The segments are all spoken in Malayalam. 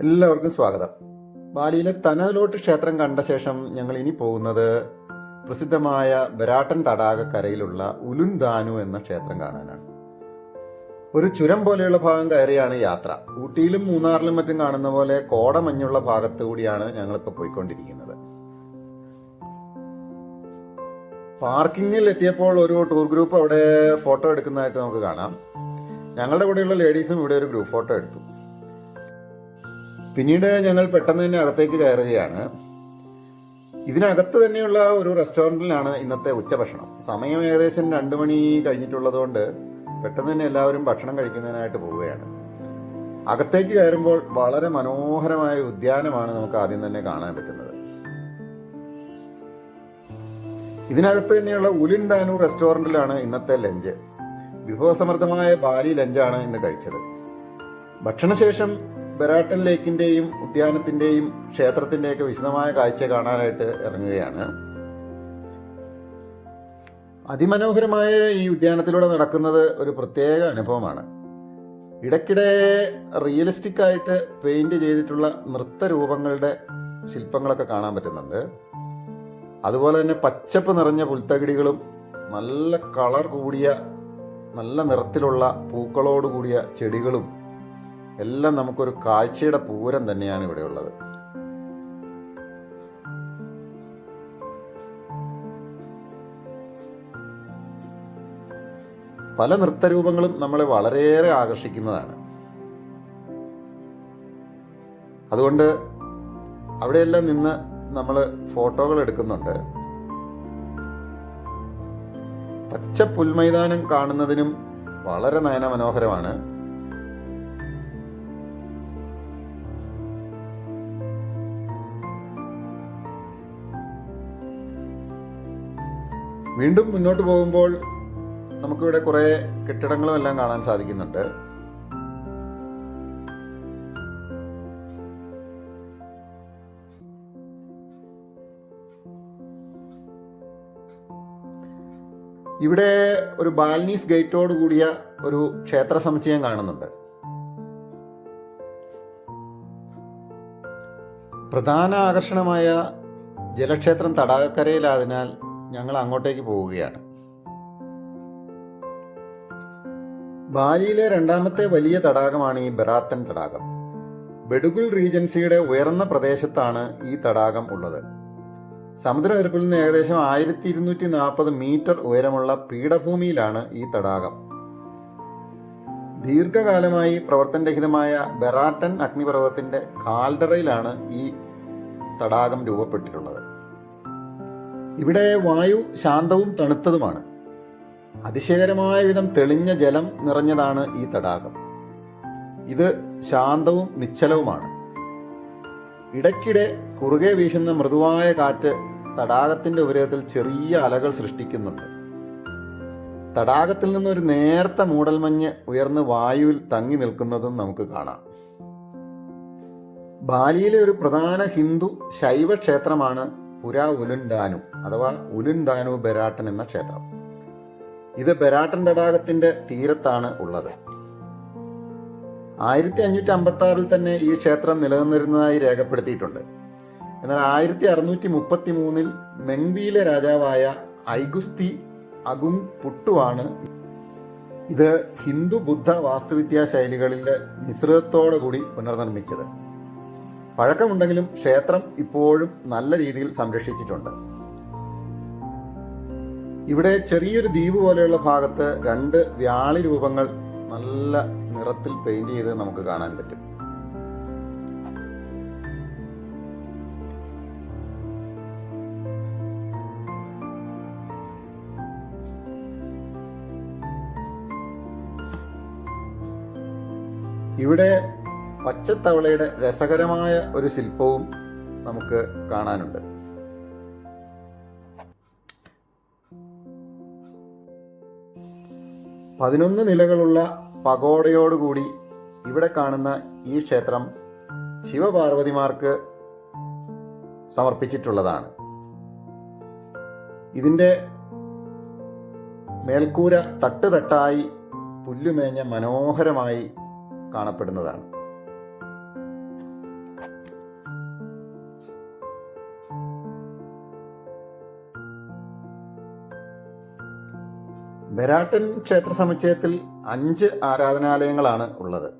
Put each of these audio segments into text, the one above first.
എല്ലാവർക്കും സ്വാഗതം. ബാലിയിലെ തനലോട്ട് ക്ഷേത്രം കണ്ട ശേഷം ഞങ്ങൾ ഇനി പോകുന്നത് പ്രസിദ്ധമായ ബരാട്ടൻ തടാകക്കരയിലുള്ള ഉലുൻദാനു എന്ന ക്ഷേത്രം കാണാനാണ്. ഒരു ചുരം പോലെയുള്ള ഭാഗം കയറിയാണ് യാത്ര. ഊട്ടിയിലും മൂന്നാറിലും മറ്റും കാണുന്ന പോലെ കോടമഞ്ഞുള്ള ഭാഗത്തു കൂടിയാണ് ഞങ്ങളിപ്പോൾ പോയിക്കൊണ്ടിരിക്കുന്നത്. പാർക്കിങ്ങിൽ എത്തിയപ്പോൾ ഒരു ടൂർ ഗ്രൂപ്പ് അവിടെ ഫോട്ടോ എടുക്കുന്നതായിട്ട് നമുക്ക് കാണാം. ഞങ്ങളുടെ കൂടെയുള്ള ലേഡീസും ഇവിടെ ഒരു ഗ്രൂപ്പ് ഫോട്ടോ എടുത്തു. പിന്നീട് ഞങ്ങൾ പെട്ടെന്ന് തന്നെ അകത്തേക്ക് കയറുകയാണ്. ഇതിനകത്ത് തന്നെയുള്ള ഒരു റെസ്റ്റോറന്റിലാണ് ഇന്നത്തെ ഉച്ചഭക്ഷണം. സമയം ഏകദേശം രണ്ട് മണി കഴിഞ്ഞിട്ടുള്ളതുകൊണ്ട് പെട്ടെന്ന് തന്നെ എല്ലാവരും ഭക്ഷണം കഴിക്കുന്നതിനായിട്ട് പോവുകയാണ്. അകത്തേക്ക് കയറുമ്പോൾ വളരെ മനോഹരമായ ഉദ്യാനമാണ് നമുക്ക് ആദ്യം തന്നെ കാണാൻ പറ്റുന്നത്. ഇതിനകത്ത് തന്നെയുള്ള ഉലിൻഡാനു റെസ്റ്റോറന്റിലാണ് ഇന്നത്തെ ലഞ്ച്. വിഭവസമൃദ്ധമായ ബാലി ലഞ്ചാണ് ഇന്ന് കഴിച്ചത്. ഭക്ഷണശേഷം ബെറാട്ടൻ ലേക്കിന്റെയും ഉദ്യാനത്തിന്റെയും ക്ഷേത്രത്തിന്റെയൊക്കെ വിശദമായ കാഴ്ച കാണാനായിട്ട് ഇറങ്ങുകയാണ്. അതിമനോഹരമായ ഈ ഉദ്യാനത്തിലൂടെ നടക്കുന്നത് ഒരു പ്രത്യേക അനുഭവമാണ്. ഇടയ്ക്കിടെ റിയലിസ്റ്റിക് ആയിട്ട് പെയിന്റ് ചെയ്തിട്ടുള്ള നൃത്തരൂപങ്ങളുടെ ശില്പങ്ങളൊക്കെ കാണാൻ പറ്റുന്നുണ്ട്. അതുപോലെ തന്നെ പച്ചപ്പ് നിറഞ്ഞ പുൽത്തകിടികളും നല്ല കളർ കൂടിയ നല്ല നിറത്തിലുള്ള പൂക്കളോട് കൂടിയ ചെടികളും എല്ലാം നമുക്കൊരു കാഴ്ചയുടെ പൂരം തന്നെയാണ് ഇവിടെ ഉള്ളത്. പല നൃത്തരൂപങ്ങളും നമ്മളെ വളരെയേറെ ആകർഷിക്കുന്നതാണ്. അതുകൊണ്ട് അവിടെയെല്ലാം നിന്ന് നമ്മൾ ഫോട്ടോകൾ എടുക്കുന്നുണ്ട്. പച്ച പുൽമൈതാനം കാണുന്നതിനും വളരെ നയന വീണ്ടും മുന്നോട്ട് പോകുമ്പോൾ നമുക്കിവിടെ കുറേ കെട്ടിടങ്ങളും എല്ലാം കാണാൻ സാധിക്കുന്നുണ്ട്. ഇവിടെ ഒരു ബാൽനീസ് ഗേറ്റോട് കൂടിയ ഒരു ക്ഷേത്ര സമുച്ചയം കാണുന്നുണ്ട്. പ്രധാന ആകർഷണമായ ജലക്ഷേത്രം തടാകക്കരയിലായതിനാൽ ഞങ്ങൾ അങ്ങോട്ടേക്ക് പോവുകയാണ്. ബാലിയിലെ രണ്ടാമത്തെ വലിയ തടാകമാണ് ഈ ബെറാത്തൻ തടാകം. ബെഡുഗുൾ റീജൻസിയുടെ ഉയർന്ന പ്രദേശത്താണ് ഈ തടാകം ഉള്ളത്. സമുദ്രനിരപ്പിൽ നിന്ന് ഏകദേശം ആയിരത്തി ഇരുന്നൂറ്റി നാൽപ്പത് മീറ്റർ ഉയരമുള്ള പീഠഭൂമിയിലാണ് ഈ തടാകം. ദീർഘകാലമായി പ്രവർത്തനരഹിതമായ ബെറാട്ടൻ അഗ്നിപർവതത്തിന്റെ കാൽഡറയിലാണ് ഈ തടാകം രൂപപ്പെട്ടിട്ടുള്ളത്. ഇവിടെ വായു ശാന്തവും തണുത്തതുമാണ്. അതിശയകരമായ വിധം തെളിഞ്ഞ ജലം നിറഞ്ഞതാണ് ഈ തടാകം. ഇത് ശാന്തവും നിശ്ചലവുമാണ്. ഇടയ്ക്കിടെ കുറുകെ വീശുന്ന മൃദുവായ കാറ്റ് തടാകത്തിന്റെ ഉപരിതലത്തിൽ ചെറിയ അലകൾ സൃഷ്ടിക്കുന്നുണ്ട്. തടാകത്തിൽ നിന്നൊരു നേർത്ത മൂടൽമഞ്ഞ് ഉയർന്ന് വായുവിൽ തങ്ങി നിൽക്കുന്നതും നമുക്ക് കാണാം. ബാലിയിലെ ഒരു പ്രധാന ഹിന്ദു ശൈവ ക്ഷേത്രമാണ് പുരാ ഉലുൻദാനു അഥവാ ഉലുൻദാനു ബെരാട്ടൻ എന്ന ക്ഷേത്രം. ഇത് ബെരാട്ടൻ തടാകത്തിന്റെ തീരത്താണ് ഉള്ളത്. ആയിരത്തി അഞ്ഞൂറ്റി അമ്പത്തി ആറിൽ തന്നെ ഈ ക്ഷേത്രം നിലനിന്നിരുന്നതായി രേഖപ്പെടുത്തിയിട്ടുണ്ട്. എന്നാൽ ആയിരത്തി അറുന്നൂറ്റി മുപ്പത്തി മൂന്നിൽ മെങ്വിയിലെ രാജാവായ ഐഗുസ്തി അഗും പുട്ടുവാണ് ഇത് ഹിന്ദു ബുദ്ധ വാസ്തുവിദ്യാ ശൈലികളിലെ മിശ്രിതത്തോടു കൂടി പുനർനിർമ്മിച്ചത്. പഴക്കമുണ്ടെങ്കിലും ക്ഷേത്രം ഇപ്പോഴും നല്ല രീതിയിൽ സംരക്ഷിച്ചിട്ടുണ്ട്. ഇവിടെ ചെറിയൊരു ദ്വീപ് പോലെയുള്ള ഭാഗത്ത് രണ്ട് വ്യാളി രൂപങ്ങൾ നല്ല നിറത്തിൽ പെയിന്റ് ചെയ്ത് നമുക്ക് കാണാൻ പറ്റും. ഇവിടെ പച്ചത്തവളയുടെ രസകരമായ ഒരു ശില്പവും നമുക്ക് കാണാനുണ്ട്. പതിനൊന്ന് നിലകളുള്ള പകോടയോടുകൂടി ഇവിടെ കാണുന്ന ഈ ക്ഷേത്രം ശിവപാർവതിമാർക്ക് സമർപ്പിച്ചിട്ടുള്ളതാണ്. ഇതിന്റെ മേൽക്കൂര തട്ടുതട്ടായി പുല്ലുമേഞ്ഞ മനോഹരമായി കാണപ്പെടുന്നതാണ്. ബെരാട്ടൻ ക്ഷേത്ര സമുച്ചയത്തിൽ അഞ്ച് ആരാധനാലയങ്ങളാണ് ഉള്ളത്.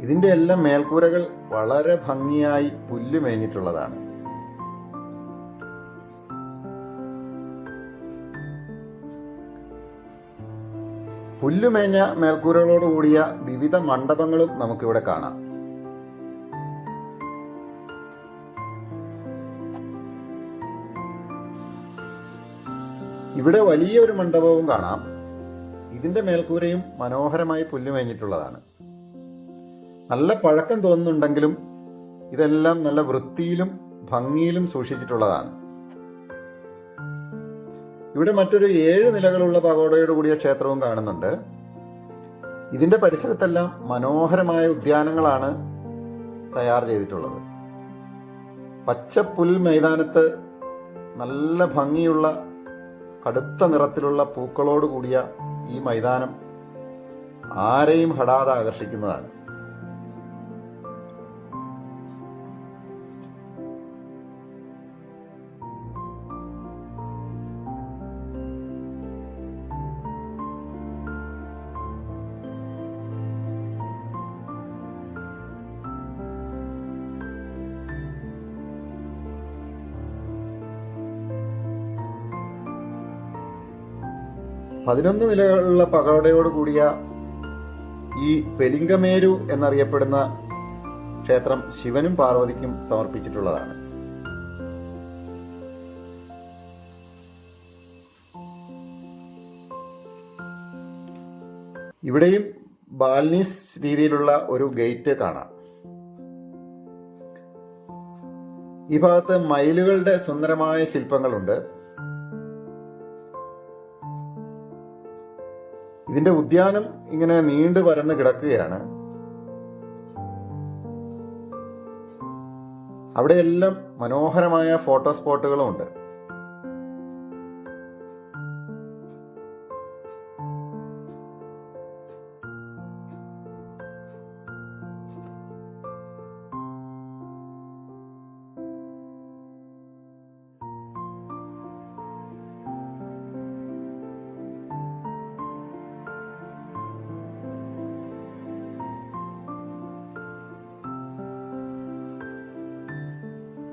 ഇതിന്റെ എല്ലാം മേൽക്കൂരകൾ വളരെ ഭംഗിയായി പുല്ല് മേഞ്ഞിട്ടുള്ളതാണ്. പുല്ലുമേഞ്ഞ മേൽക്കൂരകളോടുകൂടിയ വിവിധ മണ്ഡപങ്ങളും നമുക്കിവിടെ കാണാം. ഇവിടെ വലിയൊരു മണ്ഡപവും കാണാം. ഇതിന്റെ മേൽക്കൂരയും മനോഹരമായി പുല്ലുമേഞ്ഞിട്ടുള്ളതാണ്. നല്ല പഴക്കം തോന്നുന്നുണ്ടെങ്കിലും ഇതെല്ലാം നല്ല വൃത്തിയിലും ഭംഗിയിലും സൂക്ഷിച്ചിട്ടുള്ളതാണ്. ഇവിടെ മറ്റൊരു ഏഴ് നിലകളുള്ള പകോടയോട് കൂടിയ ക്ഷേത്രവും കാണുന്നുണ്ട്. ഇതിന്റെ പരിസരത്തെല്ലാം മനോഹരമായ ഉദ്യാനങ്ങളാണ് തയ്യാർ ചെയ്തിട്ടുള്ളത്. പച്ചപ്പുൽ പുൽ മൈതാനത്ത് നല്ല ഭംഗിയുള്ള കടുത്ത നിറത്തിലുള്ള പൂക്കളോടുകൂടിയ ഈ മൈതാനം ആരെയും ഹടാതെ ആകർഷിക്കുന്നതാണ്. പതിനൊന്ന് നിലകളുള്ള പകോടയോട് കൂടിയ ഈ പെലിങ്കമേരു എന്നറിയപ്പെടുന്ന ക്ഷേത്രം ശിവനും പാർവതിക്കും സമർപ്പിച്ചിട്ടുള്ളതാണ്. ഇവിടെയും ബാൽനീസ് രീതിയിലുള്ള ഒരു ഗേറ്റ് കാണാം. ഈ ഭാഗത്ത് മയിലുകളുടെ സുന്ദരമായ ശില്പങ്ങളുണ്ട്. ഇതിന്റെ ഉദ്യാനം ഇങ്ങനെ നീണ്ടു പരന്ന് കിടക്കുകയാണ്. അവിടെയെല്ലാം മനോഹരമായ ഫോട്ടോ സ്പോട്ടുകളും ഉണ്ട്.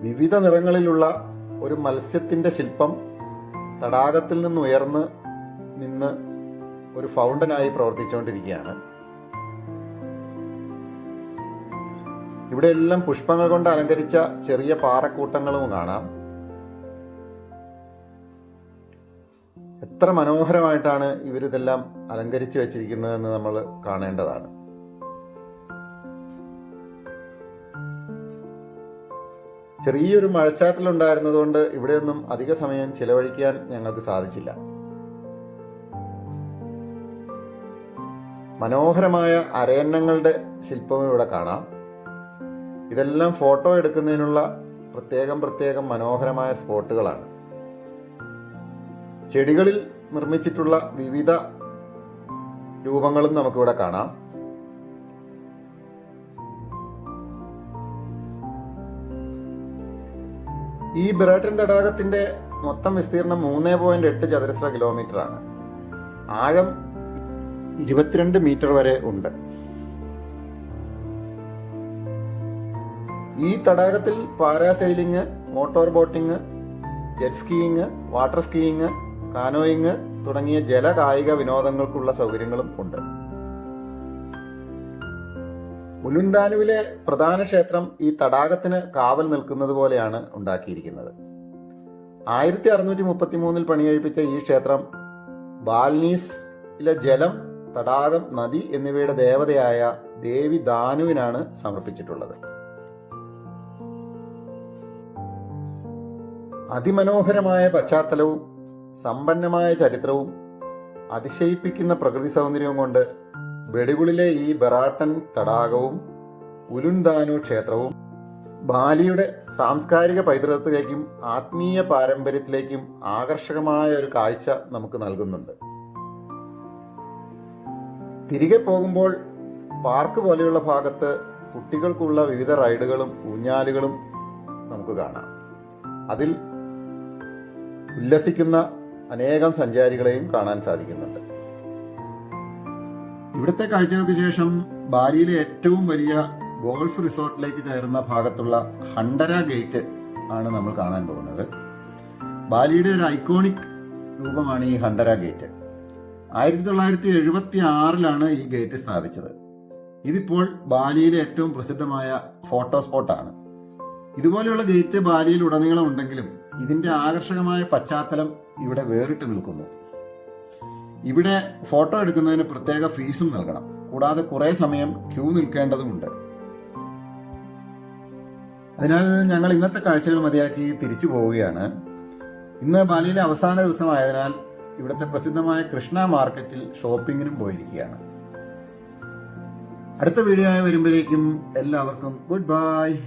വിവിധ നിറങ്ങളിലുള്ള ഒരു മത്സ്യത്തിന്റെ ശില്പം തടാകത്തിൽ നിന്ന് ഉയർന്ന് നിന്ന് ഒരു ഫൗണ്ടനായി പ്രവർത്തിച്ചുകൊണ്ടിരിക്കുകയാണ്. ഇവിടെയെല്ലാം പുഷ്പങ്ങൾ കൊണ്ട് അലങ്കരിച്ച ചെറിയ പാറക്കൂട്ടങ്ങളും കാണാം. എത്ര മനോഹരമായിട്ടാണ് ഇവരിതെല്ലാം അലങ്കരിച്ചു വച്ചിരിക്കുന്നതെന്ന് നമ്മൾ കാണേണ്ടതാണ്. ചെറിയൊരു മഴച്ചാറ്റലുണ്ടായിരുന്നതുകൊണ്ട് ഇവിടെയൊന്നും അധിക സമയം ചിലവഴിക്കാൻ ഞങ്ങൾക്ക് സാധിച്ചില്ല. മനോഹരമായ അരയന്നങ്ങളുടെ ശില്പവും ഇവിടെ കാണാം. ഇതെല്ലാം ഫോട്ടോ എടുക്കുന്നതിനുള്ള പ്രത്യേകം പ്രത്യേകം മനോഹരമായ സ്പോട്ടുകളാണ്. ചെടികളിൽ നിർമ്മിച്ചിട്ടുള്ള വിവിധ രൂപങ്ങളും നമുക്കിവിടെ കാണാം. ഈ ബ്രേട്ടൻ തടാകത്തിന്റെ മൊത്തം വിസ്തീർണം മൂന്ന് പോയിന്റ് എട്ട് ചതുരശ്ര കിലോമീറ്റർ ആണ് ആഴം ഇരുപത്തിരണ്ട് മീറ്റർ വരെ ഉണ്ട്. ഈ തടാകത്തിൽ parasailing motor boating jet skiing water skiing canoeing തുടങ്ങിയ ജലകായിക വിനോദങ്ങൾക്കുള്ള സൗകര്യങ്ങളും ഉണ്ട്. ഉലുൻദാനുവിലെ പ്രധാന ക്ഷേത്രം ഈ തടാകത്തിന് കാവൽ നിൽക്കുന്നത് പോലെയാണ് ഉണ്ടാക്കിയിരിക്കുന്നത്. ആയിരത്തി അറുന്നൂറ്റി മുപ്പത്തി മൂന്നിൽ പണികഴിപ്പിച്ച ഈ ക്ഷേത്രം ബാൽനീസിലെ ജലം തടാകം നദി എന്നിവയുടെ ദേവതയായ ദേവി ദാനുവിനാണ് സമർപ്പിച്ചിട്ടുള്ളത്. അതിമനോഹരമായ പശ്ചാത്തലവും സമ്പന്നമായ ചരിത്രവും അതിശയിപ്പിക്കുന്ന പ്രകൃതി സൗന്ദര്യവും കൊണ്ട് വെടികുളിലെ ഈ ബറാട്ടൻ തടാകവും ഉലുൻദാനു ക്ഷേത്രവും ബാലിയുടെ സാംസ്കാരിക പൈതൃകത്തിലേക്കും ആത്മീയ പാരമ്പര്യത്തിലേക്കും ആകർഷകമായ ഒരു കാഴ്ച നമുക്ക് നൽകുന്നുണ്ട്. തിരികെ പോകുമ്പോൾ പാർക്ക് പോലെയുള്ള ഭാഗത്ത് കുട്ടികൾക്കുള്ള വിവിധ റൈഡുകളും ഊഞ്ഞാലുകളും നമുക്ക് കാണാം. അതിൽ ഉല്ലസിക്കുന്ന അനേകം സഞ്ചാരികളെയും കാണാൻ സാധിക്കുന്നുണ്ട്. ഇവിടുത്തെ കാഴ്ചകൾക്ക് ശേഷം ബാലിയിലെ ഏറ്റവും വലിയ ഗോൾഫ് റിസോർട്ടിലേക്ക് കയറുന്ന ഭാഗത്തുള്ള ഹണ്ടര ഗേറ്റ് ആണ് നമ്മൾ കാണാൻ പോകുന്നത്. ബാലിയുടെ ഒരു ഐക്കോണിക് രൂപമാണ് ഈ ഹണ്ടര ഗേറ്റ്. ആയിരത്തി തൊള്ളായിരത്തി എഴുപത്തി ആറിലാണ് ഈ ഗേറ്റ് സ്ഥാപിച്ചത്. ഇതിപ്പോൾ ബാലിയിലെ ഏറ്റവും പ്രസിദ്ധമായ ഫോട്ടോ സ്പോട്ടാണ് ഇതുപോലെയുള്ള ഗേറ്റ് ബാലിയിൽ ഉടനീളം ഉണ്ടെങ്കിലും ഇതിന്റെ ആകർഷകമായ പശ്ചാത്തലം ഇവിടെ വേറിട്ട് നിൽക്കുന്നു. ഇവിടെ ഫോട്ടോ എടുക്കുന്നതിന് പ്രത്യേക ഫീസും നൽകണം. കൂടാതെ കുറേ സമയം ക്യൂ നിൽക്കേണ്ടതുമുണ്ട്. അതിനാൽ ഞങ്ങൾ ഇന്നത്തെ കാഴ്ചകൾ മതിയാക്കി തിരിച്ചു പോവുകയാണ്. ഇന്ന് ബാലിയിലെ അവസാന ദിവസമായതിനാൽ ഇവിടുത്തെ പ്രസിദ്ധമായ കൃഷ്ണ മാർക്കറ്റിൽ ഷോപ്പിങ്ങിനും പോയിരിക്കുകയാണ്. അടുത്ത വീഡിയോ ആയി വരുമ്പോഴേക്കും എല്ലാവർക്കും ഗുഡ് ബൈ.